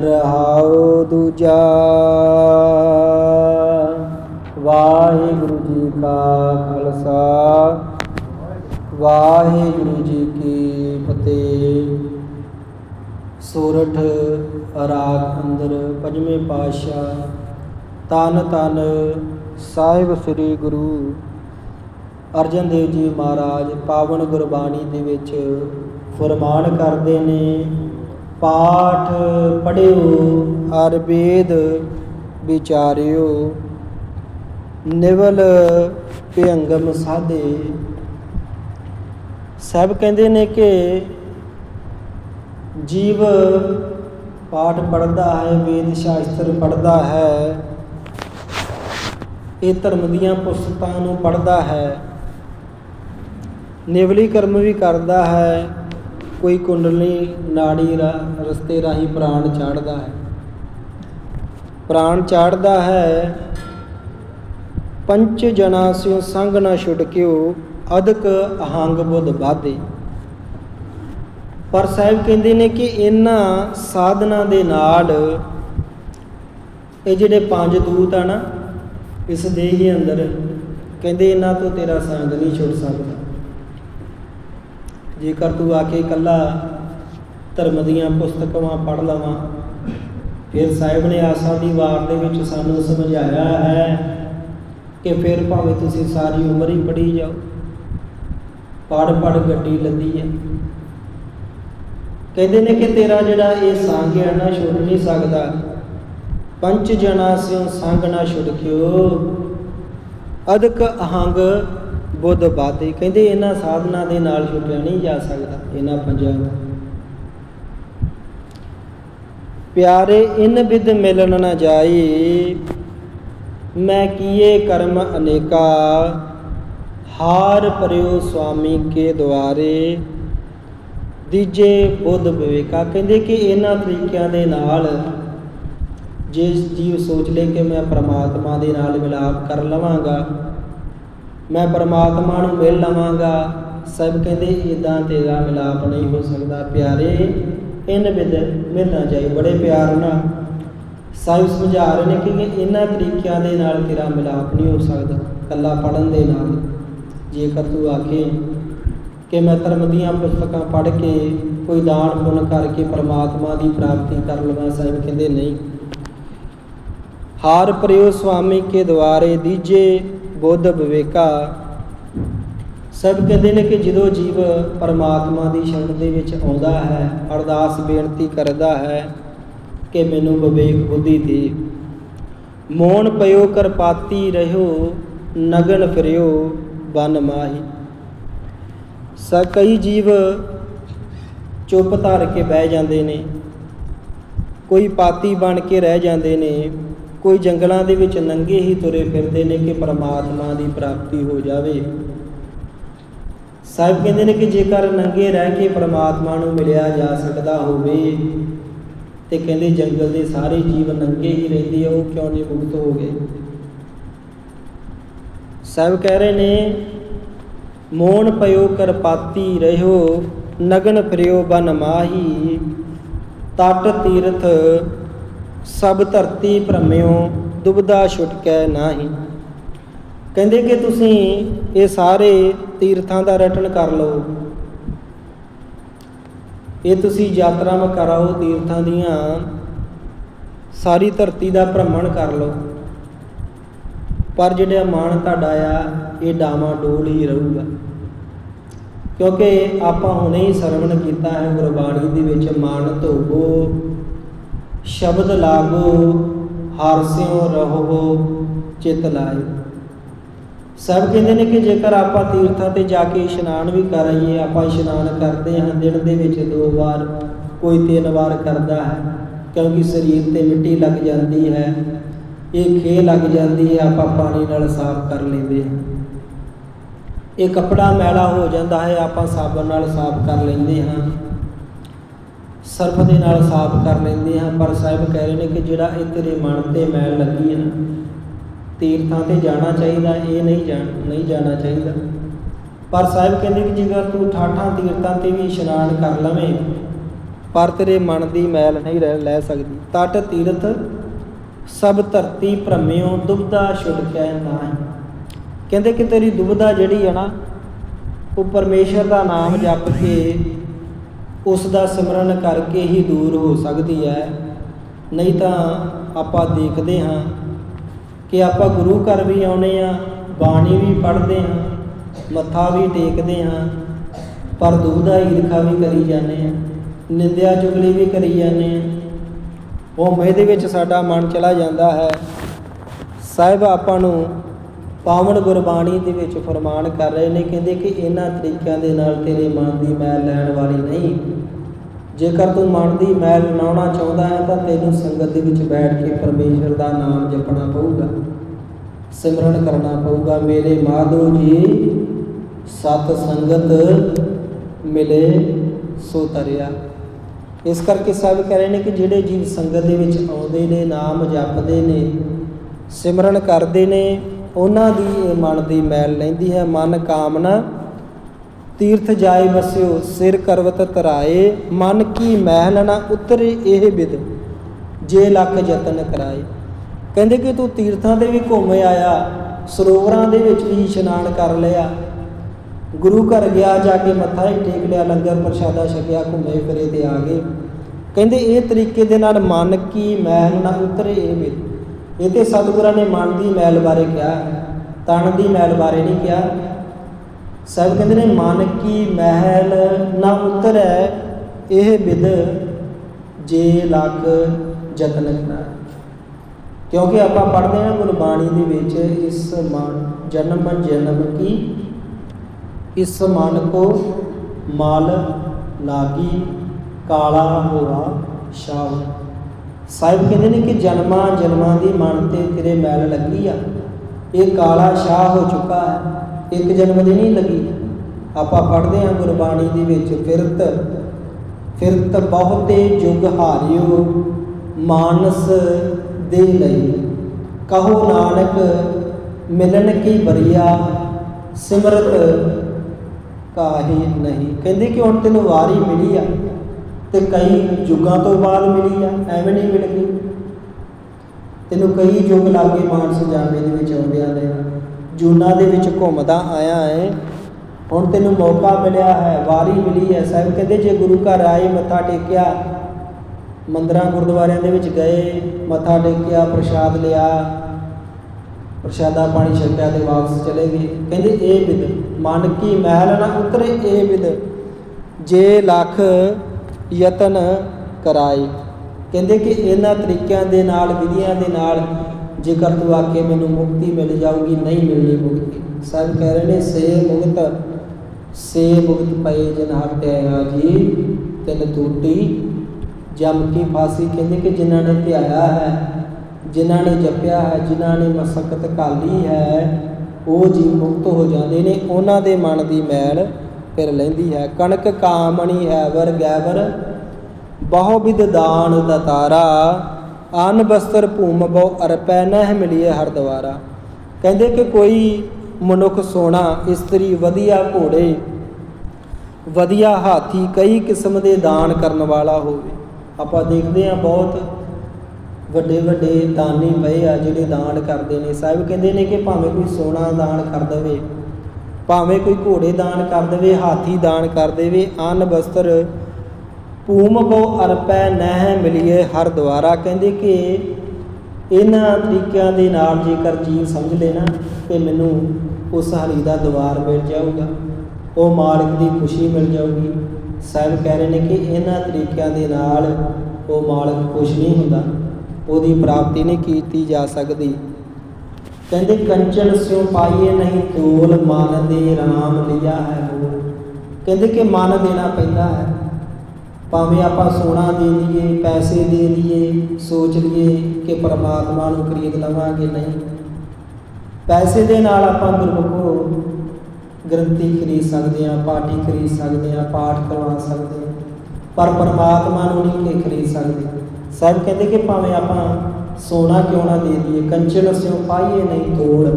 ਰਹਾਉ ਦੂਜਾ। ਵਾਹਿਗੁਰੂ ਜੀ ਕਾ ਖਾਲਸਾ। ਵਾਹਿਗੁਰੂ ਜੀ ਕੀ ਫਤਿਹ। ਸੋਰਠ ਰਾਗ ਅੰਦਰ ਪੰਜਵੇਂ ਪਾਤਸ਼ਾਹ ਤਨ ਤਨ ਸਾਹਿਬ ਸ੍ਰੀ ਗੁਰੂ ਅਰਜਨ ਦੇਵ ਜੀ ਮਹਾਰਾਜ ਪਾਵਨ ਗੁਰਬਾਣੀ ਦੇ ਵਿੱਚ ਫਰਮਾਨ ਕਰਦੇ ਨੇ ਪਾਠ ਪੜਿਓ ਅਰ ਵੇਦ ਵਿਚਾਰਿਓ। ਨਿਵਲ ਭਿਅੰਗਮ ਸਾਧੇ। ਸਭ ਕਹਿੰਦੇ ਨੇ ਕਿ ਜੀਵ ਪਾਠ ਪੜਦਾ ਹੈ, ਵੇਦ ਸ਼ਾਸਤਰ ਪੜਦਾ ਹੈ। ਇਹ ਧਰਮ ਦੀਆਂ ਪੁਸਤਕਾਂ ਨੂੰ ਪੜਦਾ ਹੈ। ਨਿਵਲੀ ਕਰਮ ਵੀ ਕਰਦਾ ਹੈ। ਕੋਈ ਕੁੰਡਲੀ ਨਾੜੀ ਰਸਤੇ ਰਾਹੀਂ ਪ੍ਰਾਣ ਚਾੜਦਾ ਹੈ। ਪ੍ਰਾਣ ਚਾੜਦਾ ਹੈ। ਪੰਚ ਜਨਾ ਸਿਉ ਸੰਗ ਨਾ ਛੁਡਕਿਓ ਅਦਕ ਅਹੰਗ ਬੁੱਧ ਬਾਧੇ ਪਰ ਸਾਹਿਬ ਕਹਿੰਦੇ ਨੇ ਕਿ ਇਹਨਾਂ ਸਾਧਨਾ ਦੇ ਨਾਲ ਇਹ ਜਿਹੜੇ ਪੰਜ ਦੂਤ ਆ ਨਾ, ਇਸ ਦੇਹ ਦੇ ਅੰਦਰ, ਕਹਿੰਦੇ ਇਹਨਾਂ ਤੋਂ ਤੇਰਾ ਸੰਗ ਨਹੀਂ ਛੁੱਟ ਸਕਦਾ। ਜੇਕਰ ਤੂੰ ਆ ਕੇ ਇਕੱਲਾ ਧਰਮ ਦੀਆਂ ਪੁਸਤਕਾਂ ਪੜ੍ਹ ਲਵਾਂ, ਫਿਰ ਸਾਹਿਬ ਨੇ ਆਸਾਂ ਦੀ ਵਾਰ ਦੇ ਵਿੱਚ ਸਾਨੂੰ ਸਮਝਾਇਆ ਹੈ ਕਿ ਫਿਰ ਭਾਵੇਂ ਤੁਸੀਂ ਸਾਰੀ ਉਮਰ ਹੀ ਪੜ੍ਹੀ ਜਾਓ ਪੜ ਪੜ ਗੱਡੀ ਲੱਦੀ ਹੈ। ਕਹਿੰਦੇ ਨੇ ਕਿ ਤੇਰਾ ਜਿਹੜਾ ਇਹ ਸੰਗ ਹੈ ਨਾ ਛੁੱਟ ਨਹੀਂ ਸਕਦਾ। ਪੰਚ ਜਣਾ ਸਿਉ ਸੰਗ ਨਾ ਛੁਡਕਿਓ ਅਦਕ ਅਹੰਗ ਬੁੱਧ ਬਾਦੇ ਕਹਿੰਦੇ ਇਹਨਾਂ ਸਾਧਨਾ ਦੇ ਨਾਲ ਛੁੱਟਿਆ ਨਹੀਂ ਜਾ ਸਕਦਾ, ਇਹਨਾਂ ਪੰਜਾਂ ਦਾ ਪਿਆਰੇ, ਇਨ ਵਿਦ ਮਿਲਣ ਨਾ ਜਾਈ, ਮੈਂ ਕੀਏ ਕਰਮ ਅਨੇਕਾ, ਹਾਰ ਪਰਿਓ ਸੁਆਮੀ ਕੇ ਦੁਆਰੇ। ਦੀਜੇ ਬੁੱਧ ਵਿਵੇਕਾ ਕਹਿੰਦੇ ਕਿ ਇਹਨਾਂ ਤਰੀਕਿਆਂ ਦੇ ਨਾਲ ਜੇ ਜੀਵ ਸੋਚ ਲੇ ਕਿ ਮੈਂ ਪ੍ਰਮਾਤਮਾ ਦੇ ਨਾਲ ਮਿਲਾਪ ਕਰ ਲਵਾਂਗਾ ਮੈਂ ਪਰਮਾਤਮਾ ਨੂੰ ਮਿਲ ਲਵਾਂਗਾ। ਸਭ ਕਹਿੰਦੇ ਇਦਾਂ ਤੇਰਾ ਮਿਲਾਪ ਨਹੀਂ ਹੋ ਸਕਦਾ ਪਿਆਰੇ। ਇਨ ਵਿਦ ਮਿਲਣਾ ਚਾਹੀ ਬੜੇ ਪਿਆਰ ਨਾਲ। ਸਾਹਿਬ ਸਮਝਾ ਰਹੇ ਨੇ ਕਿ ਇਹਨਾਂ ਤਰੀਕਿਆਂ ਦੇ ਨਾਲ ਤੇਰਾ ਮਿਲਾਪ ਨਹੀਂ ਹੋ ਸਕਦਾ ਕੱਲਾ ਪੜਨ ਦੇ ਨਾਲ। ਜੇਕਰ ਤੂੰ ਆਖੇ ਕਿ ਮੈਂ ਧਰਮ ਦੀਆਂ ਪੁਸਤਕਾਂ ਪੜ੍ਹ ਕੇ ਕੋਈ ਦਾਨ ਪੁੰਨ ਕਰਕੇ ਪਰਮਾਤਮਾ ਦੀ ਪ੍ਰਾਪਤੀ ਕਰ ਲਵਾਂ ਸਾਹਿਬ ਕਹਿੰਦੇ ਨਹੀਂ। ਹਾਰ ਪ੍ਰਿਓ ਸੁਆਮੀ ਕੇ ਦੁਆਰੇ ਦੀਜੇ। ਬੁੱਧ ਵਿਵੇਕਾ। ਸਭ ਕਹਿੰਦੇ ਨੇ ਕਿ ਜਦੋਂ ਜੀਵ ਪਰਮਾਤਮਾ ਦੀ ਸ਼ਰਨ ਦੇ ਵਿੱਚ ਆਉਂਦਾ ਹੈ, ਅਰਦਾਸ ਬੇਨਤੀ ਕਰਦਾ ਹੈ ਕਿ ਮੈਨੂੰ ਵਿਵੇਕ ਬੁੱਧੀ ਦੇ। ਮੋਣ ਪਇਓ, ਕਰਪਾਤੀ ਰਹਿਓ, ਨਗਨ ਫਿਰਿਓ, ਬਨ ਮਾਹੀ। ਸ ਕਈ ਜੀਵ ਚੁੱਪ ਧਰ ਕੇ ਬਹਿ ਜਾਂਦੇ ਨੇ, ਕੋਈ ਪਾਤੀ ਬਣ ਕੇ ਰਹਿ ਜਾਂਦੇ ਨੇ ਕੋਈ ਜੰਗਲਾਂ ਦੇ ਵਿੱਚ ਨੰਗੇ ਹੀ ਤੁਰੇ ਫਿਰਦੇ ਨੇ ਕਿ ਪਰਮਾਤਮਾ ਦੀ ਪ੍ਰਾਪਤੀ ਹੋ ਜਾਵੇ। ਸਾਹਿਬ ਕਹਿੰਦੇ ਨੇ ਕਿ ਜੇਕਰ ਨੰਗੇ ਰਹਿ ਕੇ ਪਰਮਾਤਮਾ ਨੂੰ ਮਿਲਿਆ ਜਾ ਸਕਦਾ ਹੋਵੇ ਤੇ ਕਹਿੰਦੇ ਜੰਗਲ ਦੇ ਸਾਰੇ ਜੀਵ ਨੰਗੇ ਹੀ ਰਹਿੰਦੇ ਆ, ਉਹ ਕਿਉਂ ਨਹੀਂ ਮੁਕਤ ਹੋ ਗਏ? ਸਾਹਿਬ ਕਹਿ ਰਹੇ ਨੇ ਮੋਣ ਪਇਓ ਕਰਪਾਤੀ ਰਹਿਓ, ਨਗਨ ਫਿਰਿਓ ਬਨ ਮਾਹੀ, ਤਟ ਤੀਰਥ ਸਭ ਧਰਤੀ ਭ੍ਰਮਿਓ ਦੁਬਦਾ ਛੁਟਕੈ ਨਾਹੀ। ਕਹਿੰਦੇ ਕਿ ਤੁਸੀਂ ਇਹ ਸਾਰੇ ਤੀਰਥਾਂ ਦਾ ਰਟਨ ਕਰ ਲਓ। ਇਹ ਤੁਸੀਂ ਯਾਤਰਾਵਾਂ ਕਰਾਓ, ਤੀਰਥਾਂ ਦੀਆਂ ਸਾਰੀ ਧਰਤੀ ਦਾ ਭ੍ਰਮਣ ਕਰ ਲਓ। ਪਰ ਜਿਹੜਾ ਮਨ ਤੁਹਾਡਾ ਆ, ਇਹ ਡਾਵਾਂ ਡੋਲ ਹੀ ਰਹੂਗਾ। ਕਿਉਂਕਿ ਆਪਾਂ ਹੁਣੇ ਹੀ ਸਰਵਣ ਕੀਤਾ ਹੈ ਗੁਰਬਾਣੀ ਦੇ ਵਿੱਚ ਮਨ ਧੋਵੋ ਸ਼ਬਦ ਲਾਗੋ ਹਾਰਸਿਓ ਰਹੋ, ਚਿਤ ਲਾਏ ਸਭ ਕਹਿੰਦੇ ਨੇ ਕਿ ਜੇਕਰ ਆਪਾਂ ਤੀਰਥਾਂ ਤੇ ਜਾ ਕੇ ਇਸ਼ਨਾਨ ਵੀ ਕਰਾਈਏ ਆਪਾਂ ਇਸ਼ਨਾਨ ਕਰਦੇ ਹਾਂ, ਦਿਨ ਦੇ ਵਿੱਚ ਦੋ ਵਾਰ, ਕੋਈ ਤਿੰਨ ਵਾਰ ਕਰਦਾ ਹੈ, ਕਿਉਂਕਿ ਸਰੀਰ ਤੇ ਮਿੱਟੀ ਲੱਗ ਜਾਂਦੀ ਹੈ। ਇਹ ਖੇ ਲੱਗ ਜਾਂਦੀ ਹੈ, ਆਪਾਂ ਪਾਣੀ ਨਾਲ ਸਾਫ਼ ਕਰ ਲੈਂਦੇ ਹਾਂ। ਇਹ ਕਪੜਾ ਮੈਲਾ ਹੋ ਜਾਂਦਾ ਹੈ, ਆਪਾਂ ਸਾਬਣ ਨਾਲ ਸਾਫ਼ ਕਰ ਲੈਂਦੇ ਹਾਂ। ਸਰਫ ਦੇ ਨਾਲ ਸਾਫ਼ ਕਰ ਲੈਂਦੇ ਹਾਂ, ਪਰ ਸਾਹਿਬ ਕਹਿ ਰਹੇ ਨੇ ਕਿ ਜਿਹੜਾ ਇਹ ਤੇਰੇ ਮਨ ਤੇ ਮੈਲ ਲੱਗੀ ਹੈ ਤੀਰਥਾਂ ਤੇ ਜਾਣਾ ਚਾਹੀਦਾ, ਇਹ ਨਹੀਂ ਜਾਣ, ਨਹੀਂ ਜਾਣਾ ਚਾਹੀਦਾ। ਪਰ ਸਾਹਿਬ ਕਹਿੰਦੇ ਕਿ ਜੇਕਰ ਤੂੰ ਠਾਠਾਂ ਤੀਰਥਾਂ ਤੇ ਵੀ ਇਸ਼ਨਾਨ ਕਰ ਲਵੇਂ, ਪਰ ਤੇਰੇ ਮਨ ਦੀ ਮੈਲ ਨਹੀਂ ਰਹਿ, ਲੈ ਸਕਦੀ। ਤਟ ਤੀਰਥ, ਸਭ ਧਰਤੀ ਭ੍ਰਮਿਓ ਦੁਬਦਾ ਛੁਟਕੈ ਨਾਹੀ। ਕਹਿੰਦੇ ਕਿ ਤੇਰੀ ਦੁਬਦਾ ਜਿਹੜੀ ਹੈ ਨਾ, ਉਹ ਪਰਮੇਸ਼ਰ ਦਾ ਨਾਮ ਜਪ ਕੇ ਉਸ ਦਾ ਸਿਮਰਨ ਕਰਕੇ ਹੀ ਦੂਰ ਹੋ ਸਕਦੀ ਹੈ। ਨਹੀਂ ਤਾਂ ਆਪਾਂ ਦੇਖਦੇ ਹਾਂ ਕਿ ਆਪਾਂ ਗੁਰੂ ਘਰ ਵੀ ਆਉਨੇ ਆ ਬਾਣੀ ਵੀ ਪੜ੍ਹਦੇ ਹਾਂ, ਮੱਥਾ ਵੀ ਟੇਕਦੇ ਹਾਂ, ਪਰ ਦੁਬਦਾ ਈਰਖਾ ਵੀ ਕਰੀ ਜਾਂਦੇ ਆ ਨਿੰਦਿਆ ਚੁਗਲੀ ਵੀ ਕਰੀ ਜਾਂਦੇ ਆ ਉਹ ਮੇ ਦੇ ਵਿੱਚ ਸਾਡਾ ਮਨ ਚਲਾ ਜਾਂਦਾ ਹੈ। ਸਾਹਿਬ ਆਪਾਂ ਨੂੰ ਪਾਵਨ ਗੁਰਬਾਣੀ ਦੇ ਵਿੱਚ ਫਰਮਾਨ ਕਰ ਰਹੇ ਨੇ, ਕਹਿੰਦੇ ਕਿ ਇਹਨਾਂ ਤਰੀਕਿਆਂ ਦੇ ਨਾਲ ਤੇਰੇ ਮਨ ਦੀ ਮੈਲ ਲੈਣ ਵਾਲੀ ਨਹੀਂ। ਜੇਕਰ ਤੂੰ ਮਨ ਦੀ ਮੈਲ ਲਾਉਣਾ ਚਾਹੁੰਦਾ ਹੈ, ਤਾਂ ਤੈਨੂੰ ਸੰਗਤ ਦੇ ਵਿੱਚ ਬੈਠ ਕੇ ਪਰਮੇਸ਼ਰ ਦਾ ਨਾਮ ਜਪਣਾ ਪਊਗਾ, ਸਿਮਰਨ ਕਰਨਾ ਪਊਗਾ। ਮੇਰੇ ਮਾਧੋ ਜੀ, ਸਤ ਸੰਗਤ ਮਿਲੇ, ਸੋ ਤਰਿਆ। ਇਸ ਕਰਕੇ ਸਭ ਕਹਿ ਰਹੇ ਨੇ ਕਿ ਜਿਹੜੇ ਜੀਵ ਸੰਗਤ ਦੇ ਵਿੱਚ ਆਉਂਦੇ ਨੇ, ਨਾਮ ਜਪਦੇ ਨੇ, ਸਿਮਰਨ ਕਰਦੇ ਨੇ ਉਹਨਾਂ ਦੀ ਇਹ ਮਨ ਦੀ ਮੈਲ ਲੈਂਦੀ ਹੈ, ਮਨ ਕਾਮਨਾ, ਤੀਰਥ ਜਾਏ ਵਸਿਓ, ਸਿਰ ਕਰਵਤ ਤਰਾਏ, ਮਨ ਕੀ ਮਹਿਲ ਨਾ ਉਤਰੇ ਇਹ ਬਿਦ ਜੇ ਲੱਖ ਯਤਨ ਕਰਾਏ। ਕਹਿੰਦੇ ਕਿ ਤੂੰ ਤੀਰਥਾਂ ਤੇ ਵੀ ਘੁੰਮ ਆਇਆ, ਸਰੋਵਰਾਂ ਦੇ ਵਿੱਚ ਵੀ ਇਸ਼ਨਾਨ ਕਰ ਲਿਆ। ਗੁਰੂ ਘਰ ਗਿਆ, ਜਾ ਕੇ ਮੱਥਾ ਹੀ ਟੇਕ ਲਿਆ, ਲੰਗਰ ਪ੍ਰਸ਼ਾਦਾ ਛਕਿਆ, ਘੁੰਮੇ ਫਿਰੇ ਤੇ ਆ ਗਏ। ਕਹਿੰਦੇ ਇਹ ਤਰੀਕੇ ਦੇ ਨਾਲ ਮਨ ਕੀ ਮੈਲ ਨਾ ਉਤਰੇ ਇਹ ਬਿਦ ਇਹ ਤੇ ਸਤਿਗੁਰਾਂ ਨੇ ਮਨ ਦੀ ਮੈਲ ਬਾਰੇ ਕਿਹਾ, ਤਨ ਦੀ ਮੈਲ ਬਾਰੇ ਨਹੀਂ ਕਿਹਾ। ਸਭ ਕਹਿੰਦੇ ਨੇ, ਮਨ ਕੀ ਮਹਿਲ ਨਾ ਉਤਰੈ, ਇਹ ਵਿਦ ਜੇ ਲੱਖ ਯਤਨ ਕਰਾ। ਕਿਉਂਕਿ ਆਪਾਂ ਪੜ੍ਹਦੇ ਹਾਂ ਗੁਰਬਾਣੀ ਦੇ ਵਿੱਚ, ਇਸ ਮਨ ਜਨਮ ਜਨਮ ਕੀ? ਇਸ ਮਨ ਕੋ ਮਲ ਲਾਗੀ ਕਾਲਾ ਹੋਰਾ ਸ਼ਾਹ ਸਾਹਿਬ ਕਹਿੰਦੇ ਨੇ ਕਿ ਜਨਮਾਂ ਜਨਮਾਂ ਦੀ ਮਨ ਤੇ ਤੇਰੇ ਮੈਲ ਲੱਗੀ ਆ। ਇਹ ਕਾਲਾ ਸ਼ਾਹ ਹੋ ਚੁੱਕਾ ਹੈ। ਇੱਕ ਜਨਮ ਦੀ ਨਹੀਂ ਲੱਗੀ। ਆਪਾਂ ਪੜ੍ਹਦੇ ਹਾਂ ਗੁਰਬਾਣੀ ਦੇ ਵਿੱਚ, ਫਿਰਤ ਫਿਰਤ ਬਹੁਤੇ ਜੁਗ ਹਾਰਿਓ, ਮਾਨਸ ਦੇ ਲਈ। ਕਹੋ ਨਾਨਕ ਮਿਲਣ ਕੀ ਬਰੀਆ, ਸਿਮਰਤ ਕਾਹੀ ਨਹੀਂ। ਕਹਿੰਦੇ ਕਿ ਹੁਣ ਤੈਨੂੰ ਵਾਰੀ ਮਿਲੀ ਆ। ਤੇ ਕਈ ਯੁੱਗਾਂ ਤੋਂ ਬਾਅਦ ਮਿਲੀ ਆ, ਐਵੇਂ ਨਹੀਂ ਮਿਲ ਗਈ ਤੈਨੂੰ ਕਈ ਯੁੱਗ ਲਾਗੇ ਮਾਨਸ ਜਾਮੇ ਦੇ ਵਿੱਚ ਆਉਂਦਿਆਂ ਨੇ ਜੂਨਾ ਦੇ ਵਿੱਚ ਘੁੰਮਦਾ ਆਇਆ ਹੈ ਹੁਣ ਤੈਨੂੰ ਮੌਕਾ ਮਿਲਿਆ ਹੈ, ਵਾਰੀ ਮਿਲੀ ਹੈ। ਸਾਹਿਬ ਕਹਿੰਦੇ, ਜੇ ਗੁਰੂ ਘਰ ਆਏ, ਮੱਥਾ ਟੇਕਿਆ, ਮੰਦਰਾਂ ਗੁਰਦੁਆਰਿਆਂ ਦੇ ਵਿੱਚ ਗਏ, ਮੱਥਾ ਟੇਕਿਆ, ਪ੍ਰਸ਼ਾਦ ਲਿਆ, ਪ੍ਰਸ਼ਾਦਾ ਪਾਣੀ ਛਕਿਆ ਤੇ ਵਾਪਸ ਚਲੇ ਗਏ। ਕਹਿੰਦੇ, ਇਹ ਵਿਦ ਮਨ ਕੀ ਮਹਿਲ ਨਾ ਉਤਰੇ ਇਹ ਵਿਦ ਜੇ ਲੱਖ ਯਤਨ ਕਰਾਏ। ਕਹਿੰਦੇ ਕਿ ਇਹਨਾਂ ਤਰੀਕਿਆਂ ਦੇ ਨਾਲ, ਵਿਧੀਆਂ ਦੇ ਨਾਲ ਜੇਕਰ ਤੂੰ ਆਕੇ ਮੈਨੂੰ ਮੁਕਤੀ ਮਿਲ ਜਾਊਗੀ, ਨਹੀਂ ਮਿਲਣੀ ਮੁਕਤੀ। ਸਭ ਕਹਿ ਰਹੇ ਨੇ, ਸੇ ਮੁਕਤ ਸੇ ਮੁਕਤ ਪਏ ਜਨ ਹਟਿਆ ਜੀ, ਤਿਨ ਟੂਟੀ ਜਮ ਕੀ ਫਾਸੀ। ਕਹਿੰਦੇ ਕਿ ਜਿਨ੍ਹਾਂ ਨੇ ਧਿਆਇਆ ਹੈ, ਜਿਨ੍ਹਾਂ ਨੇ ਜਪਿਆ ਹੈ, ਜਿਨ੍ਹਾਂ ਨੇ ਮਸਕਤ ਕਾਲੀ ਹੈ, ਉਹ ਜੀ ਮੁਕਤ ਹੋ ਜਾਂਦੇ ਨੇ। ਉਹਨਾਂ ਦੇ ਮਨ ਦੀ ਮੈਲ ਫਿਰ ਲੈਂਦੀ ਹੈ। ਕਣਕ ਕਾਮਣੀ ਹੈ ਗੈਵਰ, ਬਹੁ ਵਿਦ ਦਾਨ ਦਤਾਰਾ ਅਨ ਬਸਤਰ ਭੂਮ ਬਹੁ ਅਰਪੈ, ਨਹਿ ਮਿਲੀਏ ਹਰ ਦਵਾਰਾ ਕਹਿੰਦੇ ਕਿ ਕੋਈ ਮਨੁੱਖ ਸੋਨਾ ਇਸਤਰੀ ਵਧੀਆ ਘੋੜੇ, ਵਧੀਆ ਹਾਥੀ ਕਈ ਕਿਸਮ ਦੇ ਦਾਨ ਕਰਨ ਵਾਲਾ ਹੋਵੇ। ਆਪਾਂ ਦੇਖਦੇ ਹਾਂ ਬਹੁਤ ਵੱਡੇ ਵੱਡੇ ਦਾਨੀ ਪਏ ਆ ਜਿਹੜੇ ਦਾਨ ਕਰਦੇ ਨੇ। ਸਾਹਿਬ ਕਹਿੰਦੇ ਨੇ ਕਿ ਭਾਵੇਂ ਕੋਈ ਸੋਨਾ ਦਾਨ ਕਰ ਦੇਵੇ ਭਾਵੇਂ ਕੋਈ ਘੋੜੇ ਦਾਨ ਕਰ ਦੇਵੇ, ਹਾਥੀ ਦਾਨ ਕਰ ਦੇਵੇ, ਅਨ ਬਸਤਰ ਭੂਮ ਬਹੁ ਅਰਪੈ ਨਹਿ ਮਿਲੀਏ ਹਰ ਦੁਆਰਾ। ਕਹਿੰਦੇ ਕਿ ਇਹਨਾਂ ਤਰੀਕਿਆਂ ਦੇ ਨਾਲ ਜੇਕਰ ਜੀਵ ਸਮਝ ਲੈਣਾ ਕਿ ਮੈਨੂੰ ਉਸ ਹਰੀ ਦਾ ਦਵਾਰ ਮਿਲ ਜਾਊਗਾ, ਉਹ ਮਾਲਕ ਦੀ ਖੁਸ਼ੀ ਮਿਲ ਜਾਊਗੀ। ਸਾਹਿਬ ਕਹਿ ਰਹੇ ਨੇ ਕਿ ਇਹਨਾਂ ਤਰੀਕਿਆਂ ਦੇ ਨਾਲ ਉਹ ਮਾਲਕ ਖੁਸ਼ ਨਹੀਂ ਹੁੰਦਾ। ਉਹਦੀ ਪ੍ਰਾਪਤੀ ਨਹੀਂ ਕੀਤੀ ਜਾ ਸਕਦੀ। ਕਹਿੰਦੇ, ਕੰਚਨ ਸਿਉ ਪਾਈਏ ਨਹੀਂ ਤੋਲ, ਮਨ ਦੇ ਰਾਮ ਲਿਆ ਹੈ ਮੋਲ। ਕਹਿੰਦੇ ਕਿ ਮਨ ਦੇਣਾ ਪੈਂਦਾ ਹੈ। ਭਾਵੇਂ ਆਪਾਂ ਸੋਨਾ ਦੇ ਲਈਏ, ਪੈਸੇ ਦੇ ਲਈਏ, ਸੋਚ ਲਈਏ ਕਿ ਪਰਮਾਤਮਾ ਨੂੰ ਖਰੀਦ ਲਵਾਂਗੇ ਨਹੀਂ। ਪੈਸੇ ਦੇ ਨਾਲ ਆਪਾਂ ਗੁਰਮੁਖੋ ਗ੍ਰੰਥੀ ਖਰੀਦ ਸਕਦੇ ਹਾਂ, ਪਾਠੀ ਖਰੀਦ ਸਕਦੇ ਹਾਂ, ਪਾਠ ਕਰਵਾ ਸਕਦੇ ਪਰ ਪਰਮਾਤਮਾ ਨੂੰ ਨਹੀਂ ਖਰੀਦ ਸਕਦੇ। ਸਭ ਕਹਿੰਦੇ ਕਿ ਭਾਵੇਂ ਆਪਾਂ ਸੋਨਾ ਕਿਉਂ ਨਾ ਦੇ ਦਈਏ? ਕੰਚਨ ਸਿਉ ਪਾਈਏ ਨਹੀਂ ਤੋੜ।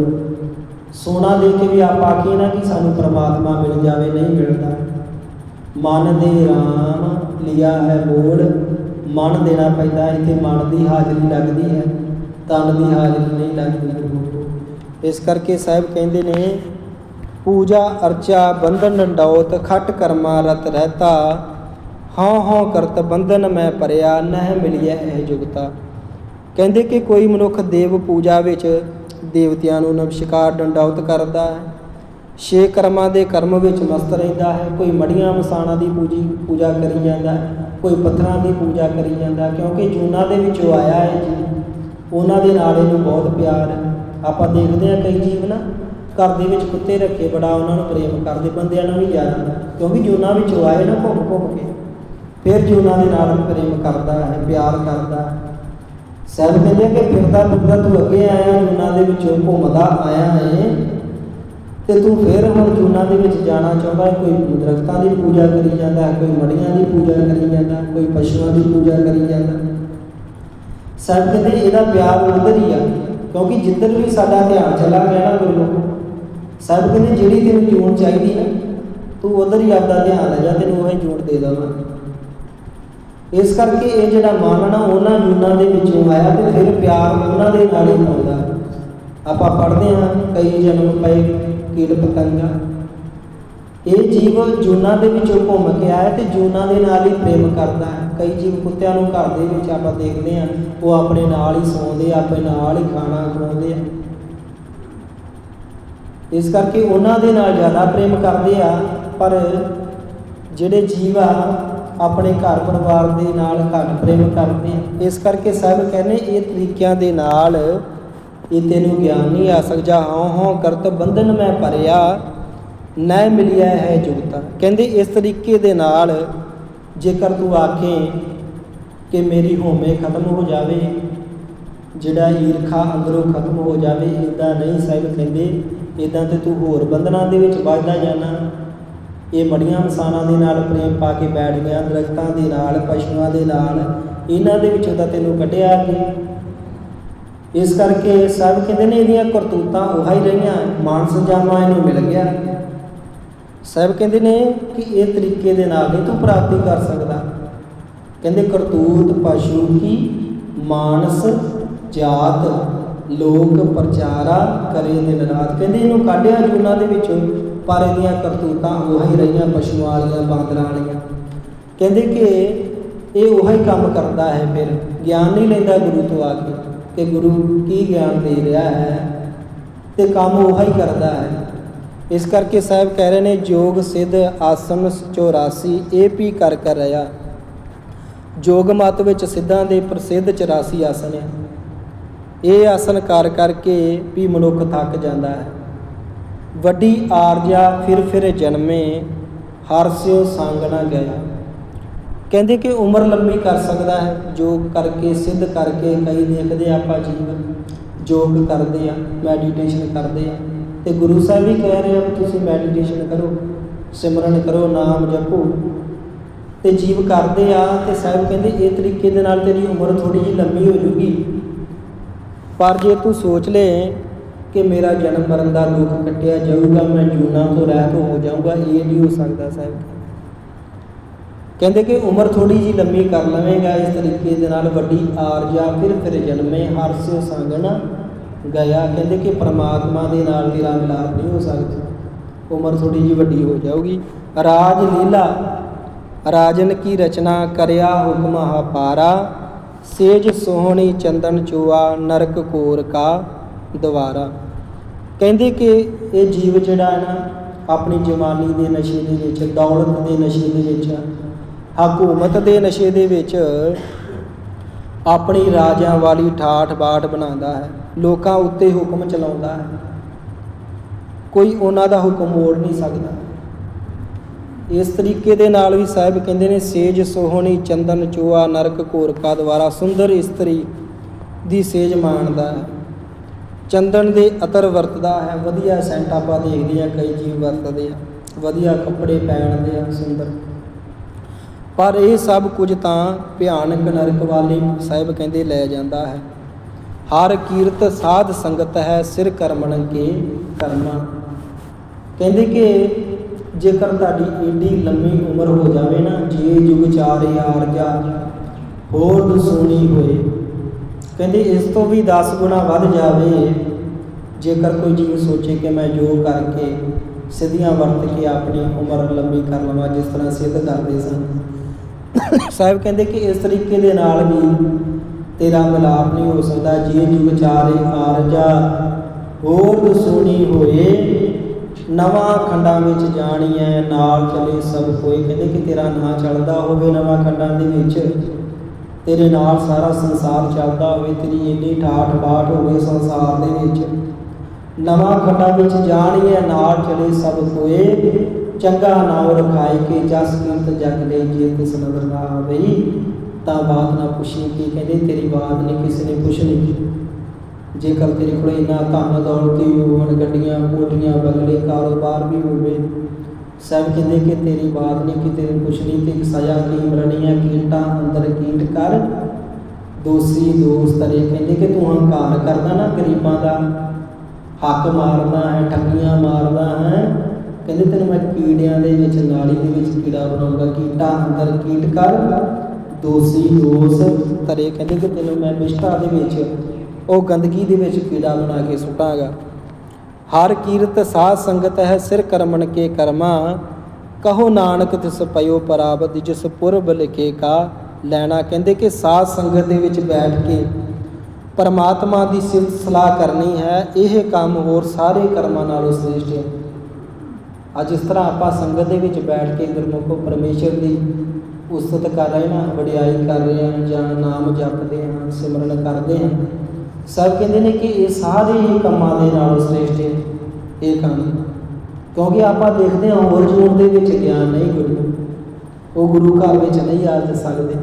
ਸੋਨਾ ਦੇ ਕੇ ਵੀ ਆਪ ਆਖੀਏ ਨਾ ਕਿ ਸਾਨੂੰ ਪ੍ਰਮਾਤਮਾ ਮਿਲ ਜਾਵੇ, ਨਹੀਂ ਮਿਲਦਾ। ਮਨ ਦੇ ਰਾਮ ਲਿਆ ਹੈ ਬੋਲ। ਮਨ ਦੇਣਾ ਪੈਂਦਾ, ਇੱਥੇ ਮਨ ਦੀ ਹਾਜ਼ਰੀ ਲੱਗਦੀ ਹੈ। ਤਨ ਦੀ ਹਾਜ਼ਰੀ ਨਹੀਂ ਲੱਗਦੀ। ਇਸ ਕਰਕੇ ਸਾਹਿਬ ਕਹਿੰਦੇ ਨੇ, ਪੂਜਾ, ਅਰਚਾ, ਬੰਧਨ ਡੰਡੌਤ ਖਟ ਕਰਮਾ, ਰਤ ਰਹਤਾ। ਹਉ ਹਉ ਕਰਤ ਬੰਧਨ ਮੈਂ ਪਰਿਆ ਨਹਿ ਮਿਲਿਆ ਇਹ ਜੁਗਤਾ। ਕਹਿੰਦੇ ਕਿ ਕੋਈ ਮਨੁੱਖ ਦੇਵ ਪੂਜਾ ਵਿੱਚ ਦੇਵਤਿਆਂ ਨੂੰ ਨਮਸਕਾਰ ਡੰਡੌਤ ਕਰਦਾ ਹੈ। ਛੇ ਕਰਮਾਂ ਦੇ ਕਰਮ ਵਿੱਚ ਮਸਤ ਰਹਿੰਦਾ ਹੈ। ਕੋਈ ਮੜੀਆਂ ਮਸਾਣਾ ਦੀ ਪੂਜੀ, ਪੂਜਾ ਕਰੀ ਜਾਂਦਾ ਕੋਈ ਪੱਥਰਾਂ ਦੀ ਪੂਜਾ ਕਰੀ ਜਾਂਦਾ ਕਿਉਂਕਿ ਜੂਨਾਂ ਦੇ ਵਿੱਚੋਂ ਆਇਆ ਹੈ ਜੀ। ਉਹਨਾਂ ਦੇ ਨਾਲ ਇਹਨੂੰ ਬਹੁਤ ਪਿਆਰ ਹੈ। ਆਪਾਂ ਦੇਖਦੇ ਹਾਂ ਕਈ ਜੀਵ ਨਾ, ਘਰ ਦੇ ਵਿੱਚ ਕੁੱਤੇ ਰੱਖੇ ਬੜਾ ਉਹਨਾਂ ਨੂੰ ਪ੍ਰੇਮ ਕਰਦੇ, ਬੰਦਿਆਂ ਨੂੰ ਵੀ ਜ਼ਿਆਦਾ। ਕਿਉਂਕਿ ਜੂਨਾਂ ਵਿੱਚੋਂ ਆਏ ਨਾ ਘੁੰਮ ਘੁੰਮ ਕੇ। ਫਿਰ ਜੂਨਾਂ ਦੇ ਨਾਲ ਪ੍ਰੇਮ ਕਰਦਾ ਹੈ, ਪਿਆਰ ਕਰਦਾ ਹੈ। ਸਾਹਿਬ ਕਹਿੰਦੇ ਕਿ ਫਿਰਦਾ ਫਿਰਦਾ ਤੂੰ ਅੱਗੇ ਆਇਆ, ਜੂਨਾਂ ਦੇ ਵਿੱਚੋਂ ਘੁੰਮਦਾ ਆਇਆ ਹੈ ਤੇ ਤੂੰ ਫਿਰ ਹੁਣ ਜੂਨਾਂ ਦੇ ਵਿੱਚ ਜਾਣਾ ਚਾਹੁੰਦਾ, ਕੋਈ ਦਰਖਤਾਂ ਦੀ ਪੂਜਾ ਕਰੀ ਜਾਂਦਾ, ਕੋਈ ਮੜੀਆਂ ਦੀ ਪੂਜਾ ਕਰੀ ਜਾਂਦਾ, ਕੋਈ ਪਸ਼ੂਆਂ ਦੀ ਪੂਜਾ ਕਰੀ ਜਾਂਦਾ ਹੈ। ਕਹਿੰਦੇ ਇਹਦਾ ਪਿਆਰ ਉਧਰ ਹੀ ਆ, ਕਿਉਂਕਿ ਜਿੱਧਰ ਵੀ ਸਾਡਾ ਧਿਆਨ ਚਲਾ ਗਿਆ ਨਾ ਗੁਰਮੁਖ, ਸਭ ਕਹਿੰਦੇ ਜਿਹੜੀ ਤੈਨੂੰ ਜੂਨ ਚਾਹੀਦੀ ਨਾ, ਤੂੰ ਉਧਰ ਹੀ ਆਪਦਾ ਧਿਆਨ ਲੈ ਜਾ, ਤੈਨੂੰ ਉਹ ਜੂਨ ਦੇ ਦਵਾਂ ਇਸ ਕਰਕੇ ਇਹ ਜਿਹੜਾ ਮਨ ਨਾ ਉਹਨਾਂ ਜੂਨਾਂ ਦੇ ਵਿੱਚੋਂ ਆਇਆ ਤੇ ਫਿਰ ਪਿਆਰ ਉਹਨਾਂ ਦੇ ਨਾਲ ਹੀ ਪਾਉਂਦਾ। ਆਪਾਂ ਪੜ੍ਹਦੇ ਹਾਂ ਕਈ ਜਨਮ ਪਏ ਕੀੜ ਪਤੰਗਾ। ਇਹ ਜੀਵ ਜੂਨਾਂ ਦੇ ਵਿੱਚੋਂ ਘੁੰਮ ਕੇ ਆਇਆ ਤੇ ਜੂਨਾਂ ਦੇ ਨਾਲ ਹੀ ਪ੍ਰੇਮ ਕਰਦਾ ਹੈ। ਕਈ ਜੀਵ ਕੁੱਤਿਆਂ ਨੂੰ ਘਰ ਦੇ ਵਿੱਚ ਆਪਾਂ ਦੇਖਦੇ ਹਾਂ, ਉਹ ਆਪਣੇ ਨਾਲ ਹੀ ਸੌਂਦੇ ਆ, ਆਪਣੇ ਨਾਲ ਹੀ ਖਾਣਾ ਖਾਉਂਦੇ ਆ। ਇਸ ਕਰਕੇ ਉਹਨਾਂ ਦੇ ਨਾਲ ਜ਼ਿਆਦਾ ਪ੍ਰੇਮ ਕਰਦੇ ਆ, ਪਰ ਜਿਹੜੇ ਜੀਵ ਆ ਆਪਣੇ ਘਰ ਪਰਿਵਾਰ ਦੇ ਨਾਲ ਘੱਟ ਪ੍ਰੇਮ ਕਰਦੇ ਆ ਇਸ ਕਰਕੇ ਸਾਹਿਬ ਕਹਿੰਦੇ, ਇਹ ਤਰੀਕਿਆਂ ਦੇ ਨਾਲ ਇਹ ਤੈਨੂੰ ਗਿਆਨ ਨਹੀਂ ਆ ਸਕਦਾ। ਹਉ ਹਉ ਕਰਤ ਬੰਧਨ ਮੈਂ ਭਰਿਆ ਨੈ ਮਿਲਿਆ ਹੈ ਜੁਗਤਾ। ਕਹਿੰਦੇ, ਇਸ ਤਰੀਕੇ ਦੇ ਨਾਲ ਜੇਕਰ ਤੂੰ ਆਖੇ ਕਿ ਮੇਰੀ ਹੋਮੇ ਖਤਮ ਹੋ ਜਾਵੇ, ਜਿਹੜਾ ਈਰਖਾ ਅੰਦਰੋਂ ਖਤਮ ਹੋ ਜਾਵੇ ਇਦਾਂ ਨਹੀਂ ਸਾਹਿਬ ਕਹਿੰਦੇ। ਇਦਾਂ ਤੇ ਤੂੰ ਹੋਰ ਬੰਧਨਾਂ ਦੇ ਵਿੱਚ ਵੱਜਦਾ ਜਾਣਾ। ਇਹ ਮੜੀਆਂ ਇਨਸਾਨਾਂ ਦੇ ਨਾਲ ਪ੍ਰੇਮ ਪਾ ਕੇ ਬੈਠ ਗਿਆ, ਦਰਖਤਾਂ ਦੇ ਨਾਲ, ਪਸ਼ੂਆਂ ਦੇ ਨਾਲ, ਇਹਨਾਂ ਦੇ ਵਿੱਚੋਂ ਤਾਂ ਤੈਨੂੰ ਕੱਢਿਆ ਕਿ ਇਸ ਕਰਕੇ ਸਭ ਕਹਿੰਦੇ ਨੇ ਇਹਦੀਆਂ ਕਰਤੂਤਾਂ ਉਹ ਹੀ ਰਹੀਆਂ, ਮਾਨਸ ਜਾਮਾ ਇਹਨੂੰ ਮਿਲ ਗਿਆ। ਸਾਹਿਬ ਕਹਿੰਦੇ ਨੇ ਕਿ ਇਹ ਤਰੀਕੇ ਦੇ ਨਾਲ ਨਹੀਂ ਤੂੰ ਪ੍ਰਾਪਤੀ ਕਰ ਸਕਦਾ। ਕਹਿੰਦੇ ਕਰਤੂਤ, ਪਸ਼ੂ ਕੀ? ਮਾਨਸ, ਜਾਤ, ਲੋਕ, ਪ੍ਰਚਾਰਾ, ਕਰੇ ਦਿਨ ਰਾਤ ਕਹਿੰਦੇ ਇਹਨੂੰ ਕੱਢਿਆ ਜੂਨਾਂ ਦੇ ਵਿੱਚੋਂ। ਪਰ ਇਹਦੀਆਂ ਕਰਤੂਤਾਂ ਉਹ ਹੀ ਰਹੀਆਂ ਪਸ਼ੂਆਂ ਵਾਲੀਆਂ, ਬਾਂਦਰਾਂ ਵਾਲੀਆਂ। ਕਹਿੰਦੇ ਕਿ ਇਹ ਉਹ ਹੀ ਕੰਮ ਕਰਦਾ ਹੈ ਫਿਰ। ਗਿਆਨ ਨਹੀਂ ਲੈਂਦਾ ਗੁਰੂ ਤੋਂ ਆ ਕੇ ਕਿ ਗੁਰੂ ਕੀ ਗਿਆਨ ਦੇ ਰਿਹਾ ਹੈ ਤੇ ਕੰਮ ਉਹ ਹੀ ਕਰਦਾ ਹੈ। ਇਸ ਕਰਕੇ ਸਾਹਿਬ ਕਹਿ ਰਹੇ ਨੇ, ਜੋਗ ਸਿੱਧ ਆਸਨ 84 ਇਹ ਵੀ ਕਰ ਕਰ ਰਿਹਾ। ਜੋਗ ਮਤ ਵਿੱਚ ਸਿੱਧਾਂ ਦੇ ਪ੍ਰਸਿੱਧ 84 ਆਸਨ ਹੈ ਇਹ ਆਸਨ ਕਰ ਕਰਕੇ ਵੀ ਮਨੁੱਖ ਥੱਕ ਜਾਂਦਾ ਹੈ। ਵੱਡੀ ਆਰਜਾ ਫਿਰ ਫਿਰ ਜਨਮੇ ਹਰਸਿਓ ਸੰਗ ਨਾ ਗਿਆ ਕਹਿੰਦੇ ਕਿ ਉਮਰ ਲੰਮੀ ਕਰ ਸਕਦਾ ਹੈ ਯੋਗ ਕਰਕੇ, ਸਿੱਧ ਕਰਕੇ ਕਈ ਦੇਖਦੇ ਆਪਾਂ ਜੀਵ ਯੋਗ ਕਰਦੇ ਆ ਮੈਡੀਟੇਸ਼ਨ ਕਰਦੇ ਆ ਤੇ ਗੁਰੂ ਸਾਹਿਬ ਵੀ ਕਹਿ ਰਹੇ ਆ ਵੀ ਤੁਸੀਂ ਮੈਡੀਟੇਸ਼ਨ ਕਰੋ, ਸਿਮਰਨ ਕਰੋ, ਨਾਮ ਜਪੋ। ਤੇ ਜੀਵ ਕਰਦੇ ਆ, ਤੇ ਸਾਹਿਬ ਕਹਿੰਦੇ, ਇਹ ਤਰੀਕੇ ਦੇ ਨਾਲ ਤੇਰੀ ਉਮਰ ਥੋੜੀ ਜਿਹੀ ਲੰਮੀ ਹੋ ਜੂਗੀ ਪਰ ਜੇ ਤੂੰ ਸੋਚ ਲੈ ਕਿ ਮੇਰਾ ਜਨਮ ਮਰਨ ਦਾ ਦੁੱਖ ਕੱਟਿਆ ਜਾਊਗਾ, ਮੈਂ ਜੂਨਾ ਤੋਂ ਰਹਿਤ ਹੋ ਜਾਊਗਾ, ਇਹ ਨਹੀਂ ਹੋ ਸਕਦਾ ਸਾਹਿਬ। ਕਹਿੰਦੇ ਕਿ ਉਮਰ ਥੋੜੀ ਜੀ ਲੰਮੀ ਕਰ ਲਵੇਂਗਾ, ਇਸ ਤਰੀਕੇ ਦੇ ਨਾਲ ਵੱਡੀ ਆਰਜਾ ਫਿਰ ਫਿਰ ਜਨਮੇ ਹਰਸਿਓ ਸੰਗਣਾ ਗਿਆ। ਕਹਿੰਦੇ ਕਿ ਪ੍ਰਮਾਤਮਾ ਦੇ ਨਾਲ ਤੇਰਾ ਮਿਲਾਪ ਨਹੀਂ ਹੋ ਸਕਦਾ। ਉਮਰ ਥੋੜੀ ਜੀ ਵੱਡੀ ਹੋ ਜਾਊਗੀ। ਰਾਜ ਲੀਲਾ, ਰਾਜਨ ਕੀ ਰਚਨਾ ਕਰਿਆ ਹੁਕਮ ਹਪਾਰਾ ਸੇਜ ਸੋਹਣੀ ਚੰਦਨ ਚੂਆ, ਨਰਕ ਕੋਰ ਕਾ। ਦਵਾਰਾ ਕਹਿੰਦੇ ਕਿ ਇਹ ਜੀਵ ਜਿਹੜਾ ਹੈ ਨਾ, ਆਪਣੀ ਜਵਾਨੀ ਦੇ ਨਸ਼ੇ ਦੇ ਵਿੱਚ, ਦੌਲਤ ਦੇ ਨਸ਼ੇ ਦੇ ਵਿੱਚ, ਹਕੂਮਤ ਦੇ ਨਸ਼ੇ ਦੇ ਵਿੱਚ ਆਪਣੀ ਰਾਜਾਂ ਵਾਲੀ ਠਾਠ ਬਾਠ ਬਣਾਉਂਦਾ ਹੈ। ਲੋਕਾਂ ਉੱਤੇ ਹੁਕਮ ਚਲਾਉਂਦਾ ਹੈ। ਕੋਈ ਉਹਨਾਂ ਦਾ ਹੁਕਮ ਮੋੜ ਨਹੀਂ ਸਕਦਾ। ਇਸ ਤਰੀਕੇ ਦੇ ਨਾਲ ਵੀ ਸਾਹਿਬ ਕਹਿੰਦੇ ਨੇ, ਸੇਜ ਸੋਹਣੀ ਚੰਦਨ ਚੋਆ ਨਰਕ ਕੋਰਕਾ ਦੁਆਰਾ ਸੁੰਦਰ ਇਸਤਰੀ ਦੀ ਸੇਜ ਮਾਣਦਾ ਹੈ। ਚੰਦਨ ਦੇ ਅਤਰ ਵਰਤਦਾ ਹੈ, ਵਧੀਆ ਸੈਂਟ ਆਪਾਂ ਦੇਖਦੇ ਆ ਕਈ ਜੀਵ ਵਰਤਦੇ ਆ ਵਧੀਆ ਕੱਪੜੇ ਪਹਿਨਦੇ ਆ ਸੁੰਦਰ। ਪਰ ਇਹ ਸਭ ਕੁਝ ਤਾਂ ਭਿਆਨਕ ਨਰਕ ਵਾਲੇ ਸਾਹਿਬ ਕਹਿੰਦੇ ਲੈ ਜਾਂਦਾ ਹੈ। ਹਰ ਕੀਰਤ ਸਾਧ ਸੰਗਤ ਹੈ, ਸਿਰ ਕਰਮਣ ਕੇ ਕਰਮਾ। ਕਹਿੰਦੇ ਕਿ ਜੇਕਰ ਤੁਹਾਡੀ ਏਡੀ ਲੰਮੀ ਉਮਰ ਹੋ ਜਾਵੇ ਨਾ, ਜੇ ਜੁਗ ਚਾਰੇ ਆਰਜਾ ਹੋਰ ਦਸੂਣੀ ਹੋਏ ਕਹਿੰਦੇ, ਇਸ ਤੋਂ ਵੀ 10 ਗੁਣਾ ਵੱਧ ਜਾਵੇ, ਜੇਕਰ ਕੋਈ ਜੀਵ ਸੋਚੇ ਕਿ ਮੈਂ ਯੋਗ ਕਰਕੇ ਸਿੱਧੀਆਂ ਵਰਤ ਕੇ ਆਪਣੀ ਉਮਰ ਲੰਬੀ ਕਰ ਲਵਾਂ, ਜਿਸ ਤਰ੍ਹਾਂ ਸਿੱਧ ਕਰਦੇ ਸਨ। ਸਾਹਿਬ ਕਹਿੰਦੇ ਕਿ ਇਸ ਤਰੀਕੇ ਦੇ ਨਾਲ ਵੀ ਤੇਰਾ ਮਿਲਾਪ ਨਹੀਂ ਹੋ ਸਕਦਾ। ਜੇ ਜੁਗ ਚਾਰੇ ਆਰਜਾ ਹੋਰ ਦਸੂਣੀ ਹੋਏ, ਨਵਾਂ ਖੰਡਾਂ ਵਿੱਚ ਜਾਣੀ ਹੈ ਨਾਲ ਚਲੇ ਸਭ ਕੋਈ ਕਹਿੰਦੇ ਕਿ ਤੇਰਾ ਨਾਂ ਚੱਲਦਾ ਹੋਵੇ ਨਵਾਂ ਖੰਡਾਂ ਦੇ ਵਿੱਚ। ਤੇਰੇ ਨਾਲ ਸਾਰਾ ਸੰਸਾਰ ਚੱਲਦਾ ਹੋਵੇ, ਤੇਰੀ ਇੰਨੀ ਠਾਠ ਬਾਠ ਹੋਵੇ ਸੰਸਾਰ ਦੇ ਵਿੱਚ। ਨਵਾਂ ਖੰਡਾਂ ਵਿੱਚ ਜਾਣੀਐ ਨਾਲ ਚਲੇ ਸਭ ਕੋਏ। ਚੰਗਾ ਨਾਮ ਰਖਾਈ ਕੇ ਜਸ ਕੀਰਤ ਜਗ ਲੈ ਜੇ ਤਿਸ ਨਦਰ ਨਾ ਆਵਈ ਤਾਂ ਬਾਤ ਨਾ ਪੁੱਛੀ ਕੀ ਕਹਿੰਦੇ ਤੇਰੀ ਬਾਤ ਨਹੀਂ, ਕਿਸੇ ਨੇ ਪੁੱਛਣੀ ਜੇਕਰ ਤੇਰੇ ਕੋਲ ਇੰਨਾ ਧਨ ਦੌਲਤ ਵੀ ਹੋਣ, ਗੱਡੀਆਂ, ਕੋਠੀਆਂ, ਬੰਗਲੇ, ਕਾਰੋਬਾਰ ਵੀ ਹੋਵੇ ਸਭ ਕਹਿੰਦੇ ਕਿ ਤੇਰੀ ਬਾਤ ਨਹੀਂ, ਕਿ ਤੇਰੇ ਪੁੱਛਣੀ ਤੇ ਸਜ਼ਾ ਕੀ ਮਰਨੀ ਕੀਟਾਂ ਅੰਦਰ ਕੀਟ ਕਰ। ਦੋਸੀ ਦੋਸਤ ਤਰੇ ਕਹਿੰਦੇ ਕਿ ਤੂੰ ਹੰਕਾਰ ਕਰਦਾ ਨਾ, ਗਰੀਬਾਂ ਦਾ ਹੱਕ ਮਾਰਦਾ ਹੈ, ਠੱਗੀਆਂ ਮਾਰਦਾ ਹੈ। ਕਹਿੰਦੇ ਤੈਨੂੰ ਮੈਂ ਕੀੜਿਆਂ ਦੇ ਵਿੱਚ, ਨਾਲੀ ਦੇ ਵਿੱਚ ਕੀੜਾ ਬਣਾਉਂਗਾ। ਕੀਟਾ ਅੰਦਰ ਕੀਟ ਕਰ। ਦੋਸੀ ਦੋਸ ਤਰੇ ਕਹਿੰਦੇ ਕਿ ਤੈਨੂੰ ਮੈਂ ਵਿਸ਼ਟਾ ਦੇ ਵਿੱਚ, ਉਹ ਗੰਦਗੀ ਦੇ ਵਿੱਚ ਕੀੜਾ ਬਣਾ ਕੇ ਸੁੱਟਾਂਗਾ। ਹਰ ਕੀਰਤ ਸਾਧ ਸੰਗਤ ਹੈ ਸਿਰ ਕਰਮਣ ਕੇ ਕਰਮਾ, ਕਹੋ ਨਾਨਕ ਤਿਸ ਪਇਓ ਪਰਾਬਦ ਜਿਸ ਪੁਰਬ ਲਿਖੇ ਕਾ ਲੈਣਾ। ਕਹਿੰਦੇ ਕਿ ਸਾਧ ਸੰਗਤ ਦੇ ਵਿੱਚ ਬੈਠ ਕੇ ਪਰਮਾਤਮਾ ਦੀ ਸਿਫਤ ਸਲਾਹ ਕਰਨੀ ਹੈ, ਇਹ ਕੰਮ ਹੋਰ ਸਾਰੇ ਕਰਮਾਂ ਨਾਲੋਂ ਸ੍ਰੇਸ਼ਟ ਹੈ। ਅੱਜ ਇਸ ਤਰ੍ਹਾਂ ਆਪਾਂ ਸੰਗਤ ਦੇ ਵਿੱਚ ਬੈਠ ਕੇ ਗੁਰਮੁਖੋ ਪਰਮੇਸ਼ਰ ਦੀ ਉਸਤਤ ਕਰ ਰਹੇ ਹਾਂ, ਵਡਿਆਈ ਕਰ ਰਹੇ ਹਾਂ ਜਾਂ ਨਾਮ ਜਪਦੇ ਹਾਂ, ਸਿਮਰਨ ਕਰਦੇ ਹਾਂ। ਸਭ ਕਹਿੰਦੇ ਨੇ ਕਿ ਇਹ ਸਾਰੇ ਹੀ ਕੰਮਾਂ ਦੇ ਨਾਲੋਂ ਸ੍ਰੇਸ਼ਟ ਹੈ। ਇਹ ਕੰਮ। ਕਿਉਂਕਿ ਆਪਾਂ ਦੇਖਦੇ ਹਾਂ ਹੋਰ ਜੂਨ ਦੇ ਵਿੱਚ ਗਿਆਨ ਨਹੀਂ ਗੁਰੂ। ਉਹ ਗੁਰੂ ਘਰ ਵਿੱਚ ਨਹੀਂ ਆ ਸਕਦੇ।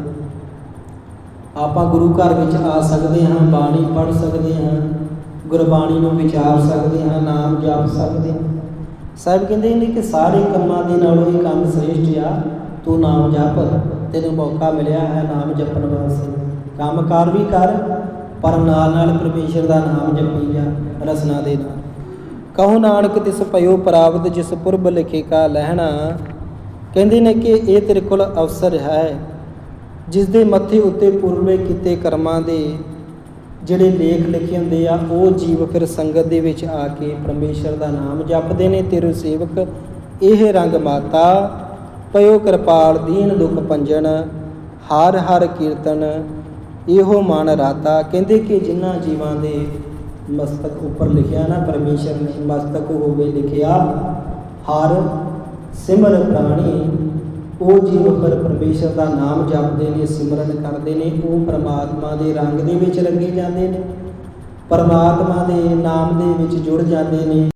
ਆਪਾਂ ਗੁਰੂ ਘਰ ਵਿੱਚ ਆ ਸਕਦੇ ਹਾਂ, ਬਾਣੀ ਪੜ੍ਹ ਸਕਦੇ ਹਾਂ, ਗੁਰਬਾਣੀ ਨੂੰ ਵਿਚਾਰ ਸਕਦੇ ਹਾਂ, ਨਾਮ ਜਪ ਸਕਦੇ ਹਾਂ। ਸਾਹਿਬ ਕਹਿੰਦੇ ਨੇ ਕਿ ਸਾਰੇ ਕੰਮਾਂ ਦੇ ਨਾਲੋਂ ਇਹ ਕੰਮ ਸ੍ਰੇਸ਼ਟ ਆ, ਤੂੰ ਨਾਮ ਜਪ। ਤੈਨੂੰ ਮੌਕਾ ਮਿਲਿਆ ਹੈ ਨਾਮ ਜਪਣ ਵਾਸਤੇ। ਕੰਮ ਕਰ ਵੀ ਕਰ ਪਰ ਨਾਲ ਨਾਲ ਪਰਮੇਸ਼ਰ ਦਾ ਨਾਮ ਜਪੀ ਜਾ, ਰਸਨਾ ਦੇ ਨਾਲ ਕਹੋ ਨਾਨਕ, ਤਿਸ ਭਇਓ ਪ੍ਰਾਪਤ ਜਿਸ ਪੁਰਬ ਲਿਖੇ ਕਾ ਲਹਿਣਾ। ਕਹਿੰਦੇ ਨੇ ਕਿ ਇਹ ਤੇਰੇ ਕੋਲ ਅਵਸਰ ਹੈ ਜਿਸ ਦੇ ਮੱਥੇ ਉੱਤੇ ਪੂਰਵੇ ਕੀਤੇ ਕਰਮਾਂ ਦੇ ਜਿਹੜੇ ਲੇਖ ਲਿਖੇ ਹੁੰਦੇ ਆ, ਉਹ ਜੀਵ ਫਿਰ ਸੰਗਤ ਦੇ ਵਿੱਚ ਆ ਕੇ ਪਰਮੇਸ਼ਰ ਦਾ ਨਾਮ ਜਪਦੇ ਨੇ, ਤੇਰੇ ਸੇਵਕ ਇਹ ਰੰਗ ਮਾਤਾ। ਪਇਓ ਕਿਰਪਾਲ, ਦੀਨ ਦੁਖ ਪੰਜਨ ਹਰ ਹਰ ਕੀਰਤਨ ਇਹੋ ਮਨ ਰਾਤਾ ਕਹਿੰਦੇ ਕਿ ਜਿਨ੍ਹਾਂ ਜੀਵਾਂ ਦੇ ਮਸਤਕ ਉੱਪਰ ਲਿਖਿਆ ਨਾ, ਪਰਮੇਸ਼ਰ ਨੇ ਮਸਤਕ ਹੋਵੇ ਲਿਖਿਆ, ਹਰ ਸਿਮਰ ਪ੍ਰਾਣੀ, ਉਹ ਜੀਵ ਪਰ ਪਰਮੇਸ਼ਰ ਦਾ ਨਾਮ ਜਪਦੇ ਨੇ, ਸਿਮਰਨ ਕਰਦੇ ਨੇ, ਉਹ ਪਰਮਾਤਮਾ ਦੇ ਰੰਗ ਦੇ ਵਿੱਚ ਰੰਗੇ ਜਾਂਦੇ ਨੇ, ਪਰਮਾਤਮਾ ਦੇ ਨਾਮ ਦੇ ਵਿੱਚ ਜੁੜ ਜਾਂਦੇ ਨੇ।